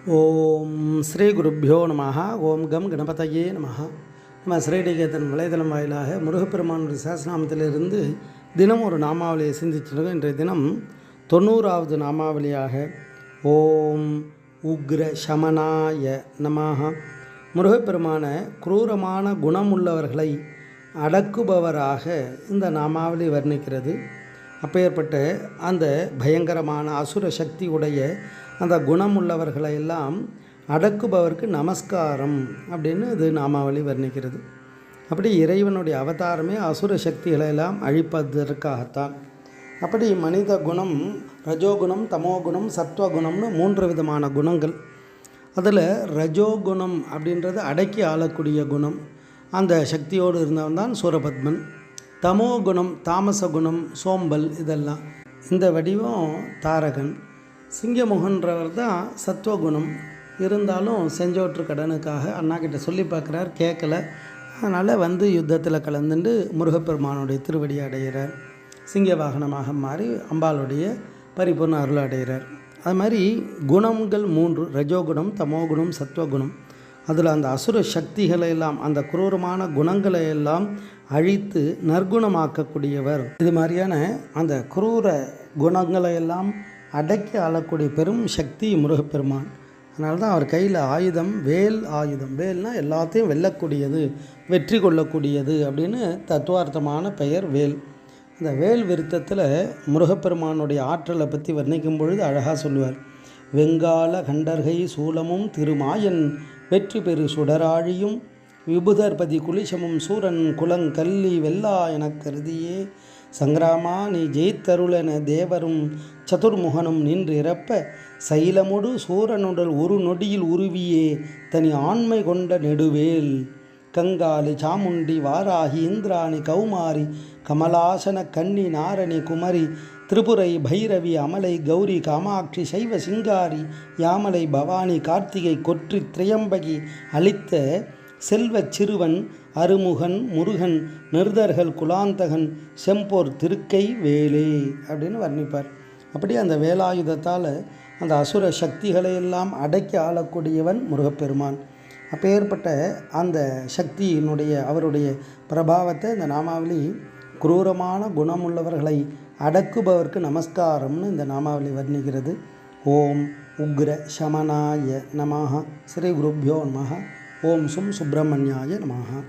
ஓம் ஸ்ரீ குருப்பியோ நம ஓம் கம் கணபதையே நம நம்ம ஸ்ரீடிகேதன் வலைதளம் வாயிலாக முருகப்பெருமானுடைய சாஸ்திரநாமத்திலிருந்து தினம் ஒரு நாமாவளியை சிந்திச்சிருக்கோம். இன்றைய தினம் தொண்ணூறாவது நாமாவளியாக ஓம் உக்ர சமனாய நமஹ. முருகப்பெருமான குரூரமான குணமுள்ளவர்களை அடக்குபவராக இந்த நாமாவளி வர்ணிக்கிறது. அப்பேற்பட்ட அந்த பயங்கரமான அசுர சக்தி உடைய அந்த குணமுள்ளவர்களை எல்லாம் அடக்குபவருக்கு நமஸ்காரம் அப்படின்னு இது நாமாவளி வர்ணிக்கிறது. அப்படி இறைவனுடைய அவதாரமே அசுர சக்திகளை எல்லாம் அழிப்பதற்காகத்தான். அப்படி மனித குணம் ரஜோகுணம் தமோகுணம் சத்வகுணம்னு மூன்று விதமான குணங்கள். அதில் ரஜோகுணம் அப்படின்றது அடக்கி ஆளக்கூடிய குணம் அந்த சக்தியோடு இருந்தவன் தான் சூரபத்மன். தமோ குணம் தாமச குணம் சோம்பல் இதெல்லாம். இந்த வடிவம் தாரகன். சிங்கமுகன்றவர் தான் சத்துவகுணம் இருந்தாலும் செஞ்சோற்று கடனுக்காக அண்ணா கிட்ட சொல்லி பார்க்குறார் கேட்கல. அதனால் வந்து யுத்தத்தில் கலந்துண்டு முருகப்பெருமானுடைய திருவடி அடைகிறார் சிங்க வாகனமாக மாறி அம்பாளுடைய பரிபூர்ண அருள் அடைகிறார் அது மாதிரி குணங்கள் மூன்று ரஜோகுணம் தமோகுணம் சத்வகுணம். அதில் அந்த அசுர சக்திகளை எல்லாம் அந்த குரூரமான குணங்களை எல்லாம் அழித்து நற்குணமாக்கக்கூடியவர். இது மாதிரியான அந்த குரூர குணங்களை எல்லாம் அடக்கி ஆளக்கூடிய பெரும் சக்தி முருகப்பெருமான். அதனால தான் அவர் கையில் ஆயுதம் வேல் ஆயுதம் வேல்னால் எல்லாத்தையும் வெல்லக்கூடியது வெற்றி கொள்ளக்கூடியது அப்படின்னு தத்துவார்த்தமான பெயர் வேல். இந்த வேல் விருத்தத்தில் முருகப்பெருமானுடைய ஆற்றலை பற்றி வர்ணிக்கும் பொழுது அழகாக சொல்லுவார். வெங்கால கண்டர்கை சூலமும் திருமாயன் வெற்றி பெரு சுடராழியும் விபுதர்பதி குலிசமும் சூரன் குலங்கல்லி வெல்லா எனக் கருதியே. சங்கிராமா நீ ஜெயித்தருளென தேவரும் சதுர்முகனும் நின்று இறப்ப சைலமுடு சூரனுடல் ஒரு நொடியில் உருவியே தனி ஆண்மை கொண்ட நெடுவேல். கங்காலி சாமுண்டி வாராகி இந்திராணி கௌமாரி கமலாசன கன்னி நாரணி குமரி திரிபுரை பைரவி அமலை கௌரி காமாட்சி சைவ சிங்காரி யாமலை பவானி கார்த்திகை கொற்றி திரையம்பகி அளித்த செல்வச் சிறுவன் அருமுகன் முருகன் நிருதர்கள் குலாந்தகன் செம்போர் திருக்கை வேலே அப்படின்னு வர்ணிப்பார். அப்படியே அந்த வேலாயுதத்தால் அந்த அசுர சக்திகளை எல்லாம் அடக்கி ஆளக்கூடியவன் முருகப்பெருமான். அப்பேற்பட்ட அந்த சக்தியினுடைய அவருடைய பிரபாவத்தை இந்த நாமாவளி குரூரமான குணமுள்ளவர்களை அடக்குபவர்க்கு நமஸ்காரம்னு இந்த நாமாவளி வர்ணிக்கிறது. ஓம் உக்ர சமனாய நமஹ. ஸ்ரீ குருப்யோ நமஹ. ஓம் சும் சுப்பிரமணியாய நமஹ.